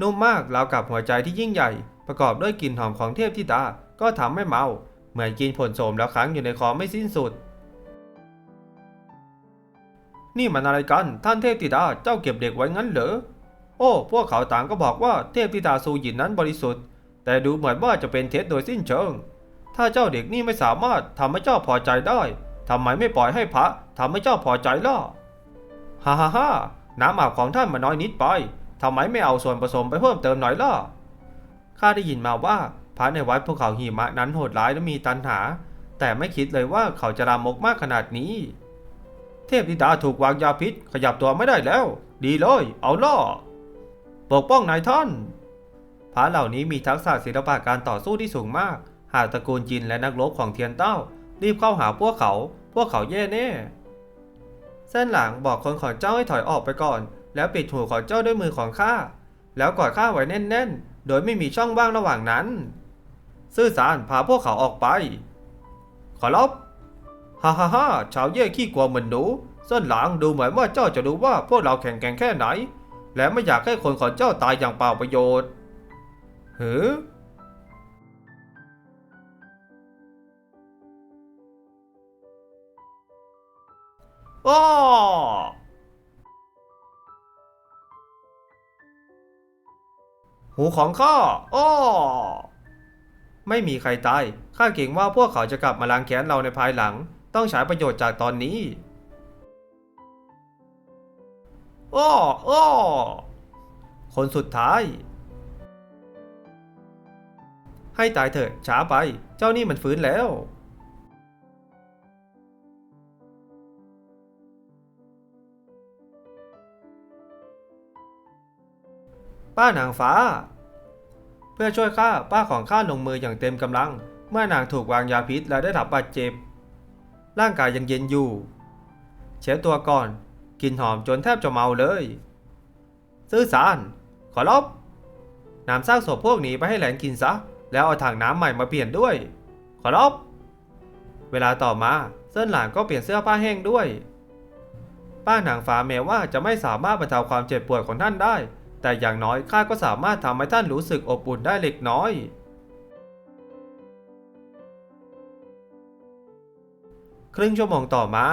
นุ่มมากราวกับหัวใจที่ยิ่งใหญ่ ประกอบด้วยกลิ่นหอมของเทพธิดาก็ทำให้เมา เหมือนกินผลโสมแล้วค้างอยู่ในคอไม่สิ้นสุด นี่มันอะไรกัน ท่านเทพธิดาเจ้าเก็บเด็กไว้งั้นเหรอ โอ้ พวกเขาต่างก็บอกว่าเทพธิดาซูหยินนั้นบริสุทธิ์ แต่ดูเหมือนว่าจะเป็นเท็จโดยสิ้นเชิง ถ้าเจ้าเด็กนี่ไม่สามารถทำให้เจ้าพอใจได้ทำไมไม่ปล่อยให้พระทำให้เจ้าพอใจล่ะ ฮ่าฮ่าฮ่าน้ำอาบของท่านมันน้อยนิดไป ทำไมไม่เอาส่วนผสมไปเพิ่มเติมหน่อยล่ะ ข้าได้ยินมาว่าพระในวัดภูเขาหิมะนั้นโหดร้ายและมีตันหา แต่ไม่คิดเลยว่าเขาจะรามกมากขนาดนี้ เทพธิดาถูกวางยาพิษ ขยับตัวไม่ได้แล้ว ดีเลย เอาล่อ ปกป้องนายท่าน พระเหล่านี้มีทักษะศิลปะการต่อสู้ที่สูงมาก หากตระกูลจินและนักรบของเทียนเต้า รีบเข้าหาพวกเขา พวกเขาแย่แน่ เส้นหลังบอกคนของเจ้าให้ถอยออกไปก่อน แล้วปิดหูของเจ้าด้วยมือของข้า แล้วกอดข้าไว้แน่นๆ โดยไม่มีช่องว่างระหว่างนั้น ซื่อสารพาพวกเขาออกไป ขอรับฮ่าฮ่าฮ่าชาวเย่ขี้กลัวเหมือนหนูเส้นหลังดูเหมือนว่าเจ้าจะรู้ว่าพวกเราแข่งแกร่งแค่ไหน และไม่อยากให้คนของเจ้าตายอย่างเปล่าประโยชน์เฮ้ออ้ หูของข้าอ้อไม่มีใครตาย ข้าเก่งว่าพวกเขาจะกลับมาล้างแค้นเราในภายหลัง ต้องใช้ประโยชน์จากตอนนี้อ้ออ้อคนสุดท้าย ให้ตายเถอะช้าไป เจ้านี่มันฟื้นแล้ว ป้านางฟ้า เพื่อช่วยข้าป้าของข้าลงมืออย่างเต็มกำลัง เมื่อนางถูกวางยาพิษและได้รับบาดเจ็บ ร่างกายยังเย็นอยู่ เช็ดตัวก่อนกลินหอมจนแทบจะเมาเลย ซื่อสาร ขอรบนำซากศพพวกนี้ไปให้แหลนกินซะ แล้วเอาถังน้ำใหม่มาเปลี่ยนด้วย ขอรบเวลาต่อมาเส้นหลานก็เปลี่ยนเสื้อผ้าแห้งด้วย ป้านางฟ้าแม้ว่าจะไม่สามารถบรรเทาความเจ็บปวดของท่านได้ แต่อย่างน้อยข้าก็สามารถทำให้ท่านรู้สึกอบอุ่นได้เล็กน้อย ครึ่งชั่วโมงต่อมา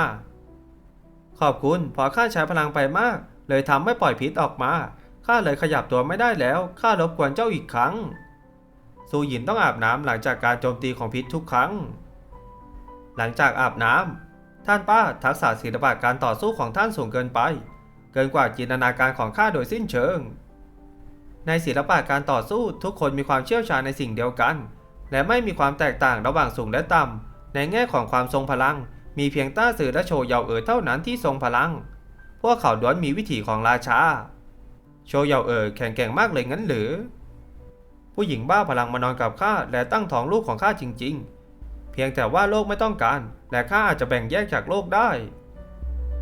ขอบคุณเพอข้าใช้พลังไปมาก เลยทำให้ปล่อยพิษออกมาข้าเลยขยับตัวไม่ได้แล้วข้ารบกวนเจ้าอีกครั้งซูหยินต้องอาบน้ำหลังจากการโจมตีของพิษทุกครั้ง หลังจากอาบน้ำท่านป้าทักษะศิลปะการต่อสู้ของท่านสูงเกินไป เกินกว่าจินตนาการของข้าโดยสิ้นเชิง ในศิลปะการต่อสู้ทุกคนมีความเชี่ยวชาญในสิ่งเดียวกัน และไม่มีความแตกต่างระหว่างสูงและต่ำในแง่ของความทรงพลัง มีเพียงต้าสื่อและโชเยาเอ๋อเท่านั้นที่ทรงพลัง พวกเขาล้วนมีวิถีของราชา โชเยาเอ๋อแข็งแกร่งมากเลยงั้นหรือ ผู้หญิงบ้าพลังมานอนกับข้าและตั้งท้องลูกของข้าจริง ๆ เพียงแต่ว่าโลกไม่ต้องการ และข้าอาจจะแบ่งแยกจากโลกได้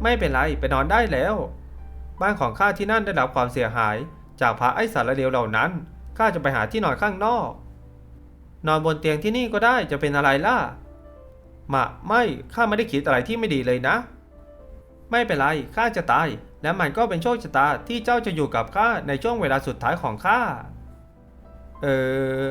ไม่เป็นไรไปนอนได้แล้ว บ้านของข้าที่นั่นได้รับความเสียหาย จากพระไอ้สารเลวเหล่านั้นข้าจะไปหาที่นอนข้างนอก นอนบนเตียงที่นี่ก็ได้จะเป็นอะไรล่ะมาไม่ข้าไม่ได้คิดอะไรที่ไม่ดีเลยนะ ไม่เป็นไรข้าจะตาย และมันก็เป็นโชคชะตาที่เจ้าจะอยู่กับข้าในช่วงเวลาสุดท้ายของข้าเออ